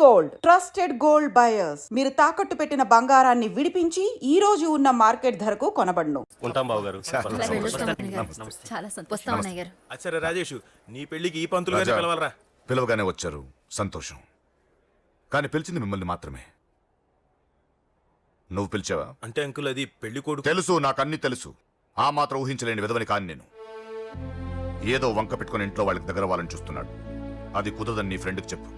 Gold. Trusted gold buyers. మీరు తాకట్టు పెట్టిన బంగారాన్ని విడిపించి ఈ రోజు ఉన్న మార్కెట్ ధరకు కొనబడును. ఉంటాం బాబు గారు. చాలా సంతోషం. అన్నయ్య రాజేష్ నీ పెళ్ళికి ఈ పంతులు గారిని రాజా, పిలవాలరా? పిలవగానే వచ్చారు. సంతోషం. కానీ పిలిచింది మిమ్మల్ని మాత్రమే. నువ్వు పిలిచావా? అంటే అంకుల్ అది పెళ్ళి కొడుకు తెలుసు నాకు అన్ని తెలుసు. ఆ మాత్రం ఊహించలేని విధవని కాని నేను. ఏదో వంక పెట్టుకుని ఇంట్లో వాళ్ళకి దగ్గర వాళ్ళని చూస్తున్నాడు. అది కుదరదని నీ ఫ్రెండ్కి చెప్పు.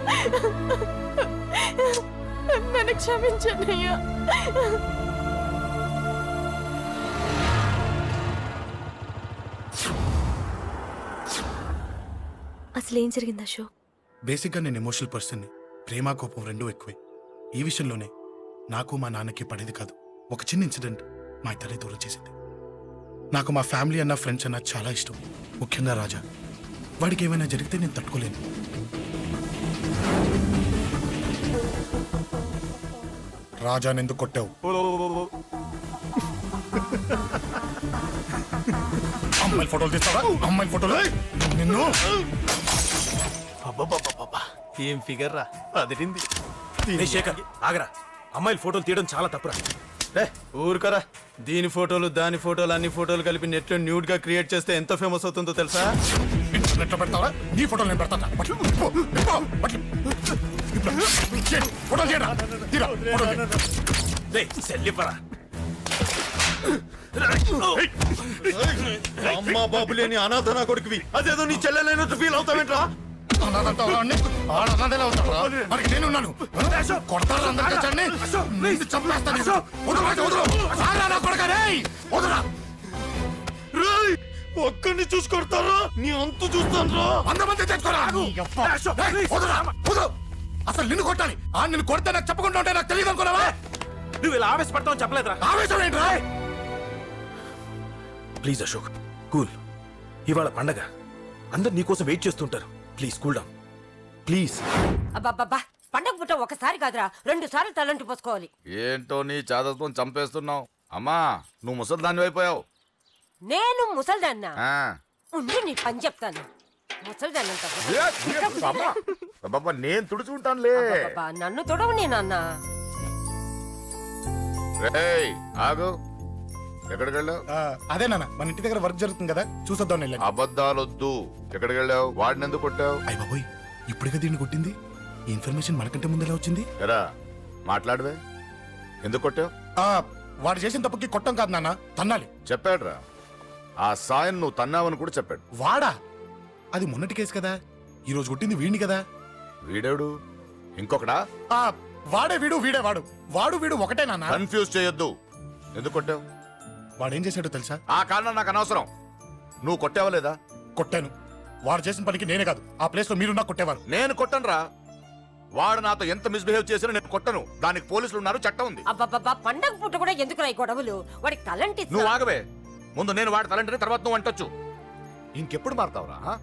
నన్ను క్షమించన్నయ్య అసలు ఏం జరిగింది అశోక్? బేసిక్గా నేను ఎమోషనల్ పర్సన్ని ప్రేమ కోపం రెండూ ఎక్కువే. ఈ విషయంలోనే నాకు మా నాన్నకి పడేది కాదు. ఒక చిన్న ఇన్సిడెంట్ మా ఇద్దరిని దూరం చేసింది. నాకు మా ఫ్యామిలీ అన్న ఫ్రెండ్స్ అన్న చాలా ఇష్టం. ముఖ్యంగా రాజా. వాడికి ఏమైనా జరిగితే నేను తట్టుకోలేను. రాజా ఎందుకు కొట్టావు? అమ్మాయిల ఫోటోలు తీస్తావా అమ్మాయిల ఫోటోలు? నిన్ను? ఏం ఫిగర్ రా? అదిరింది. ఏ శేఖర్ ఆగరా. అమ్మాయిల ఫోటోలు తీయడం చాలా తప్పురా. రే ఊరుకరా. దీని ఫోటోలు దాని ఫోటోలు అన్ని ఫోటోలు కలిపి నెట్లో న్యూడ్గా క్రియేట్ చేస్తే ఎంత ఫేమస్ అవుతుందో తెలుసా? ఇంటర్నెట్లో పెడతావా? నీ ఫోటోలు నేను పెడతాను? పట్లు, పో, పో, పట్లు. ఫోటోలు చేయరా తీరా. రే సెల్లిపరా అమ్మా బాబు లేని అనాథ నా కొడుకువి అదేదో నీ చెల్లెలైనట్టు ఫీల్ అవుతావేంట్రా ఒక్కడిని చూసుకొడతారా నీ అంతు చూస్తాను వంద మంది తెచ్చుకోరా. అసలు నిన్ను కొట్టాలి. ఆ నిన్ను కొడితే నాకు చెప్పకుండా ఉంటే నాకు తెలియదు అనుకున్నావా? నువ్వు ఇలా ఆవేశపడతావు చెప్పలేదురా. ఆవేశం ఏంట్రా? Please Ashok cool. ఇవాళ పండగ. అందరు నీకోసం వెయిట్ చేస్తుంటారు. Please cool down. ప్లీజ్. అబ్బబ్బబ్బా పండగ పుట్ట ఒకసారి కాదురా రెండు సార్లు తలంటి పోసుకోవాలి. ఏంటో నీ చాదత్వం చంపేస్తున్నావు? అమ్మా నువ్వు ముసలిదాన్ని అయిపోయావు. నేను ముసల్దాన్న? ఉండి నీ పని చెప్తాను. ముసల్దాన్నంత నేను తుడుచుకుంటానులే. అబ్బబ్బబ్బా, నన్ను తొడవు నేనన్న రేయ్ ఆగు. ఎక్కడికి వెళ్ళావు ఆ, అదే నాన్న మన ఇంటి దగ్గర వర్క్ జరుగుతుంది కదా చూసొద్దాం వెళ్ళండి అబద్ధాలొద్దు. ఎక్కడికి వెళ్ళావు వాడిని ఎందుకు కొట్టావు? అయ్య బాబోయ్ ఇప్పుడుగా దీన్ని కొట్టింది? ఈ ఇన్ఫర్మేషన్ మనకంటే ముందు ఎలా వచ్చింది? ఎరా మాట్లాడవే. ఎందుకు కొట్టావు? ఆ వాడు చేసిన తప్పుకి కొట్టం కాదు నాన్న తన్నాలి. చెప్పాడురా. ఆ సాయం నువ్వు తన్నావని కూడా చెప్పాడు. వాడా? అది మొన్నటి కేసు కదా ఈ రోజు కొట్టింది వీడిని కదా. వీడేడు ఇంకొకడా? ఆ వాడే వీడు వీడే వాడు. వాడు వీడు ఒకటే నాన్న. కన్ఫ్యూజ్ చేయొద్దు. ఎందుకు కొట్టావు? వాడు ఏం చేశాడో తెలుసా? ఆ కారణం నాకు అనవసరం. నువ్వు కొట్టావా లేదా? కొట్టాను. వాడు చేసిన పనికి నేనే కాదు. ఆ ప్లేస్లో మీరున్నా కొట్టేవారు. నేను కొట్టనురా. వాడు నాతో ఎంత మిస్బిహేవ్ చేసినా నేను కొట్టను. దానికి పోలీసులు ఉన్నారు చట్టం ఉంది. అబ్బబ్బబ్బా పండగ పుట్ట కూడా ఎందుకు ఈ గొడవలు? వాడికి తలంటి నువ్వు ఆగవే. ముందు నేను వాడి తలంటే తర్వాత నువ్వు అంటొచ్చు. ఇంకెప్పుడు మారుతావురా?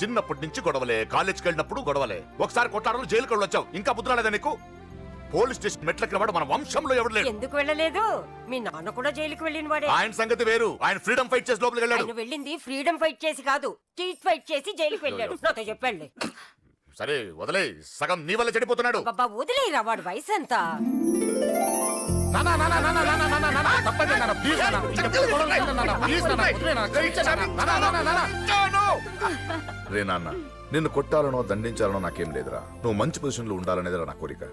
చిన్నప్పటి నుంచి గొడవలే కాలేజ్కి వెళ్ళినప్పుడు గొడవలే. ఒకసారి కొట్లాడలు జైలుకి వెళ్ళి వచ్చావు ఇంకా బుద్ధి రాలేదా నీకు? పోలీస్ స్టేషన్ మెట్లకి వాడు మన వంశంలో ఎవడు లేడు. ఎందుకు వెళ్ళలేదు? మీ నాన్న కూడా జైలుకి వెళ్ళిన వాడే. ఆయన సంగతి వేరు. ఆయన ఫ్రీడమ్ ఫైట్ చేసి లోపలికి వెళ్ళాడు. ఆయన వెళ్ళింది ఫ్రీడమ్ ఫైట్ చేసి కాదు స్ట్రీట్ ఫైట్ చేసి జైలుకి వెళ్ళాడు. నాతో చెప్పండి. సరే వదిలే సగం నీ వల్ల చెడిపోతున్నాడు. బాబా వదిలేరా వాడి వయసు ఎంత తప్పండి వదిలే క్షమించు. రే నాన్న నిన్ను కొట్టాలనో దండించాలనో నాకేం లేదురా నువ్వు మంచి పొజిషన్లో ఉండాలనేదిరా నా కోరిక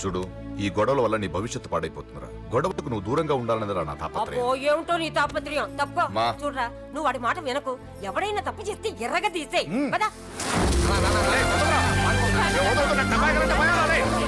చూడు ఈ గొడవల వల్ల నీ భవిష్యత్తు పాడైపోతుందిరా గొడవకు నువ్వు దూరంగా ఉండాలనేదిరా నా అబ్బో తాపత్రయం ఏమిటో నీ తాపత్రయం తప్ప మా. చూడరా నువ్వు వాడి మాట వినకు ఎవడైనా తప్పు చేస్తే ఎర్రగా తీసే పదా నానమ్మ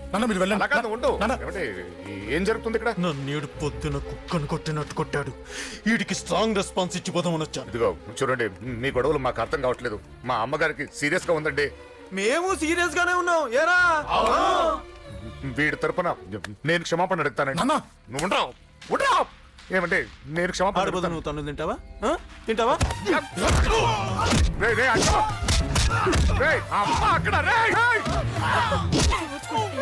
నాన్న మీరు వెళ్ళండి. ఉండు. నాన్న. ఏం జరుగుతుంది ఇక్కడ? నన్నేడు పొద్దున కుక్కను కొట్టినట్టు కొట్టాడు. వీడికి స్ట్రాంగ్ రెస్పాన్స్ ఇచ్చిపోదామని వచ్చాను. ఇదిగో చూడండి మీ గొడవలు మాకు అర్థం కావట్లేదు. మా అమ్మగారికి సీరియస్గా ఉందండి. మేము సీరియస్ గానే ఉన్నాం. ఏరా? వీడి తరపున నేను క్షమాపణ అడుగుతానండి. నాన్న! నువ్వు ఉండరావు ఉండరావు ఏమంటే నేను క్షమాపణ ఆడిపోతా అడుగుతాను. నువ్వు తను తింటావా? ఆ? తింటావా? రేయ్, రేయ్, అక్క! రేయ్, అమ్మ అక్కడ రేయ్, రేయ్! Oh!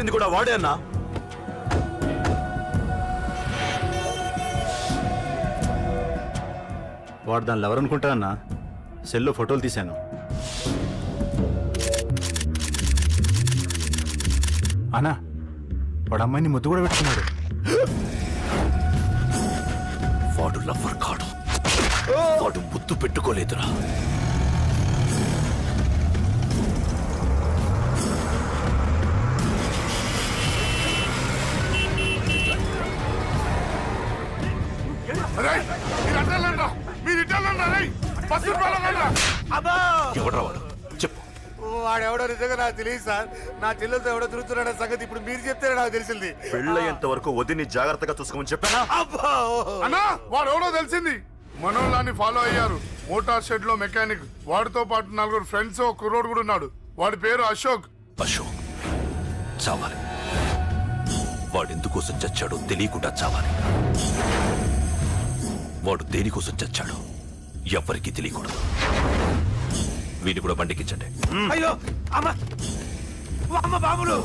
కొట్టింది కూడా వాడే అన్నా? వాడు దానిలో ఎవరనుకుంటా అన్న. సెల్లో ఫోటోలు తీశాను. అన్నా వాడు అమ్మాయిని ముద్దు కూడా పెట్టుకున్నాడు. వాడు లవ్వర్ కాడు. వాడు ముద్దు పెట్టుకోలేదురా. ఎవడ్రా వాడు? చెప్పు. వాడెవడో నిజంగా నాకు తెలియదు సార్. నా చెల్లెలతో ఎవడో సంగతి ఇప్పుడు మీరు చెప్తే నాకు తెలిసింది. పెళ్ళయ్యేంత వరకు వదిని జాగ్రత్తగా చూసుకోమని చెప్పానా? అబ్బా! అన్నా వాడు ఎవడో తెలిసింది. మనోళ్ళని ఫాలో అయ్యారు. మోటార్ షెడ్లో మెకానిక్ వాడితో పాటు నలుగురు ఫ్రెండ్స్ ఒక కుర్రోడు కూడా ఉన్నాడు. వాడి పేరు అశోక్. అశోక్. చావాలి. వాడెందుకోసం చచ్చాడో తెలియకుండా చావాలి. వాడు దేనికోసం చచ్చాడు ఎవ్వరికీ తెలియకూడదు. వీడిని కూడా బండికించండి అయ్యో అమ్మ అమ్మ బాబులు!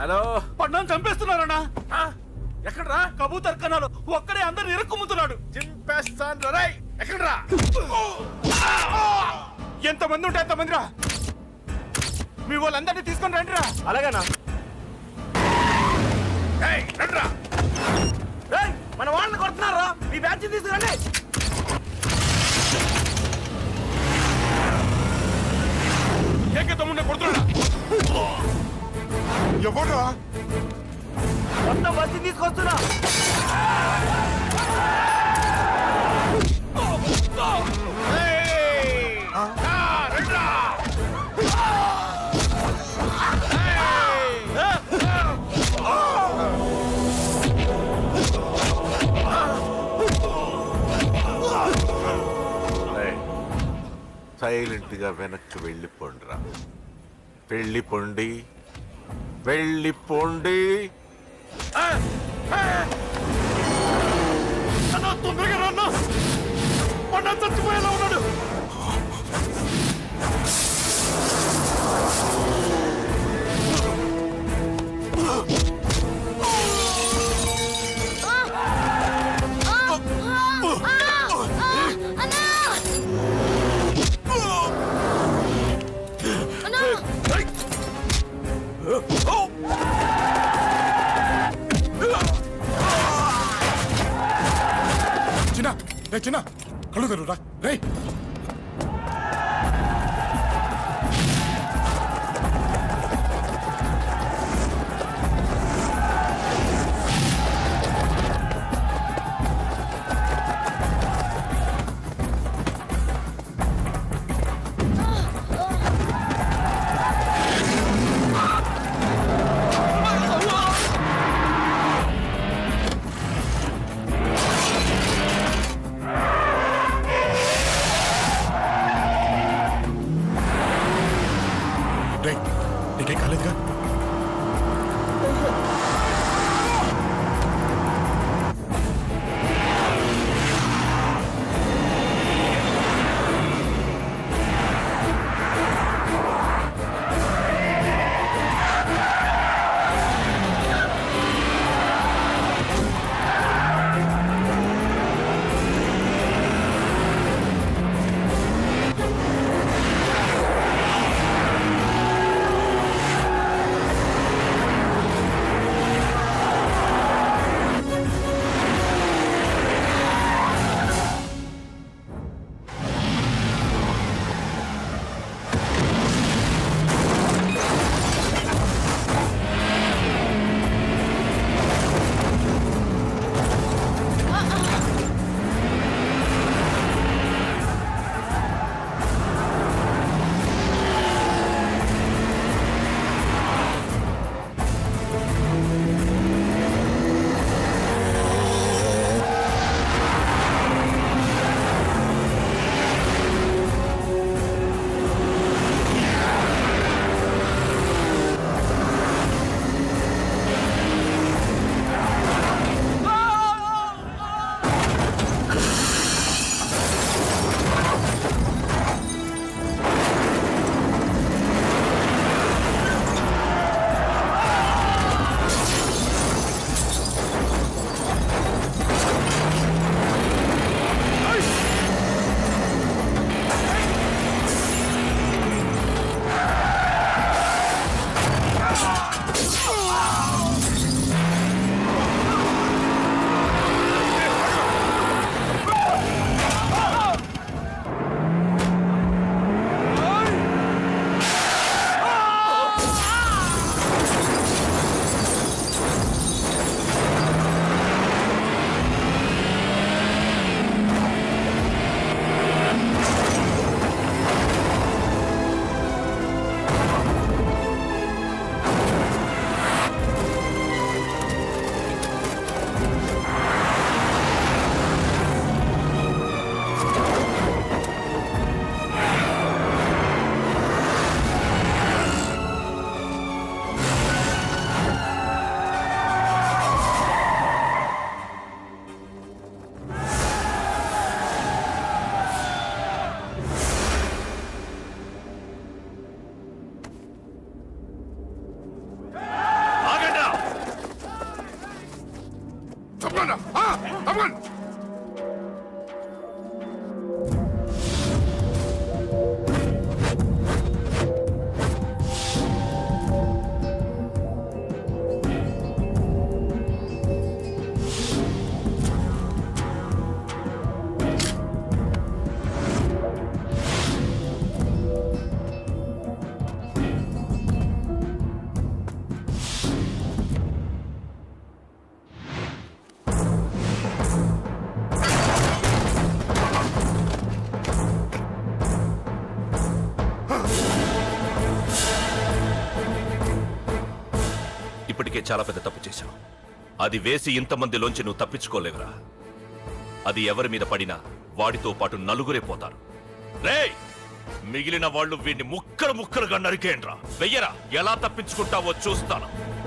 హలో. పడ్డం చంపేస్తున్నారన్నా. ఎక్కడ్రా? కబూతర్ కన్నాలు. ఒక్కడే అందరు ఇరుక్కుమ్ముతున్నాడు చింపేస్తాను రై. ఎక్కడ్రా? ఎంతమంది ఉంటే ఎంతమంది రా మీ వాళ్ళందరినీ తీసుకొని రండి రా. అలాగేనా? రండిరా. రేయ్, మన వాళ్ళని కొడుతున్నారా? మీ బ్యాచ్ తీసుకురండి. ఏకే తమ్ముడిని కొడుతున్నాడా? ఎవడ్రా మొత్తం బస్సు తీసుకొస్తున్నా. సైలెంట్గా వెనక్కి వెళ్ళిపోండిరా. వెళ్ళిపోండి. వెళ్ళిపోండి. అన్న తొందరగా రన్నా. చచ్చిపోయేలా ఉన్నా రే చిన్న కళ్ళు తెరురా రే చాలా పెద్ద తప్పు చేశావు. అది వేసి ఇంతమందిలోంచి నువ్వు తప్పించుకోలేవురా. అది ఎవరి మీద పడినా వాడితో పాటు నలుగురే పోతారు. రేయ్! మిగిలిన వాళ్ళు వీడిని ముక్కలు ముక్కలుగా నరికేయండ్రా. వెయ్యరా! ఎలా తప్పించుకుంటావో చూస్తాను.